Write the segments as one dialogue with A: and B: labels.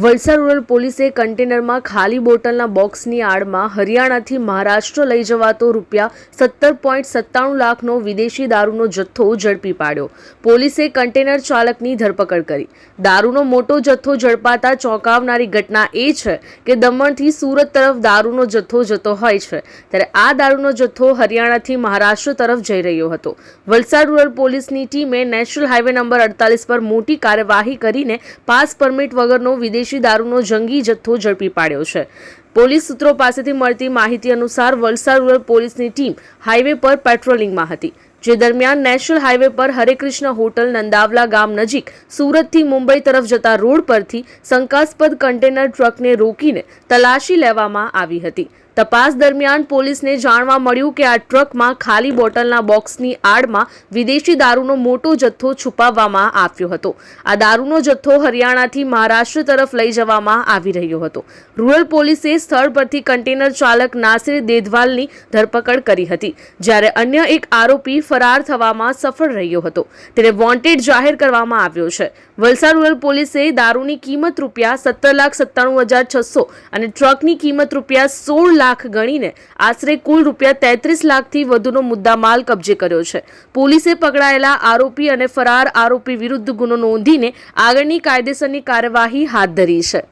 A: Valsad rural પોલીસે કન્ટેનરમાં ખાલી બોટલના બોક્સની આડમાં હરિયાણાથી મહારાષ્ટ્ર લઈ જવાતો રૂપિયા સત્તર પોઈન્ટ સત્તાણું લાખનો વિદેશી દારૂનો જથ્થો ઝડપી પાડ્યો. પોલીસે કન્ટેનર ચાલકની ધરપકડ કરી. દારૂનો મોટો જથ્થો ઝડપાતા ચોંકાવનારી ઘટના એ છે કે દમણથી સુરત તરફ દારૂનો જથ્થો જતો હોય છે. ત્યારે આ દારૂનો જથ્થો હરિયાણાથી મહારાષ્ટ્ર તરફ જઈ રહ્યો હતો. વલસાડ રૂરલ પોલીસની ટીમે નેશનલ હાઈવે નંબર અડતાલીસ પર મોટી કાર્યવાહી કરીને પાસ પરમિટ વગરનો વિદેશી દારૂનો જંગી જથ્થો ઝડપી પાડ્યો છે. પોલીસ સૂત્રો પાસેથી મળતી માહિતી અનુસાર વલસાડ રૂરલ પોલીસની ટીમ હાઈવે પર પેટ્રોલિંગમાં હતી. જે દરમિયાન નેશનલ હાઈવે પર હરેકૃષ્ણ હોટલ નંદાવલા ગામ નજીક સુરતથી મુંબઈ તરફ જતા રોડ પરથી શંકાસ્પદ કન્ટેનર ટ્રકને રોકીને તલાશી લેવામાં આવી હતી. તપાસ દરમિયાન પોલીસને જાણવા મળ્યું કે આ ટ્રકમાં ખાલી બોટલના બોક્સની આડમાં વિદેશી દારૂનો મોટો જથ્થો છુપાવવામાં આવ્યો હતો. આ દારૂનો જથ્થો હરિયાણાથી મહારાષ્ટ્ર તરફ લઈ જવામાં આવી રહ્યો હતો. રૂરલ પોલીસે સ્થળ પરથી કન્ટેનર ચાલક નાસિર દેધવાલની ધરપકડ કરી હતી. જ્યારે અન્ય એક આરોપી ફરાર થવામાં સફળ રહ્યો હતો. તેને વોન્ટેડ જાહેર કરવામાં આવ્યો છે. વલસાડ રૂરલ પોલીસે દારૂની કિંમત રૂપિયા સત્તર લાખ સત્તાણું હજાર છસો અને ટ્રકની કિંમત રૂપિયા સોળ લાખ ગણીને આશરે કુલ રૂપિયા તેત્રીસ લાખથી વધુનો મુદ્દામાલ કબજે કર્યો છે. પોલીસે પકડાયેલા આરોપી અને ફરાર આરોપી વિરુદ્ધ ગુનો નોંધીને આગળની કાયદેસરની કાર્યવાહી હાથ ધરી છે.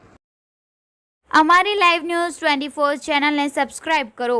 B: અમારી લાઈવ ન્યૂઝ ટ્વેન્ટી ફોર ચેનલને સબસ્ક્રાઇબ કરો.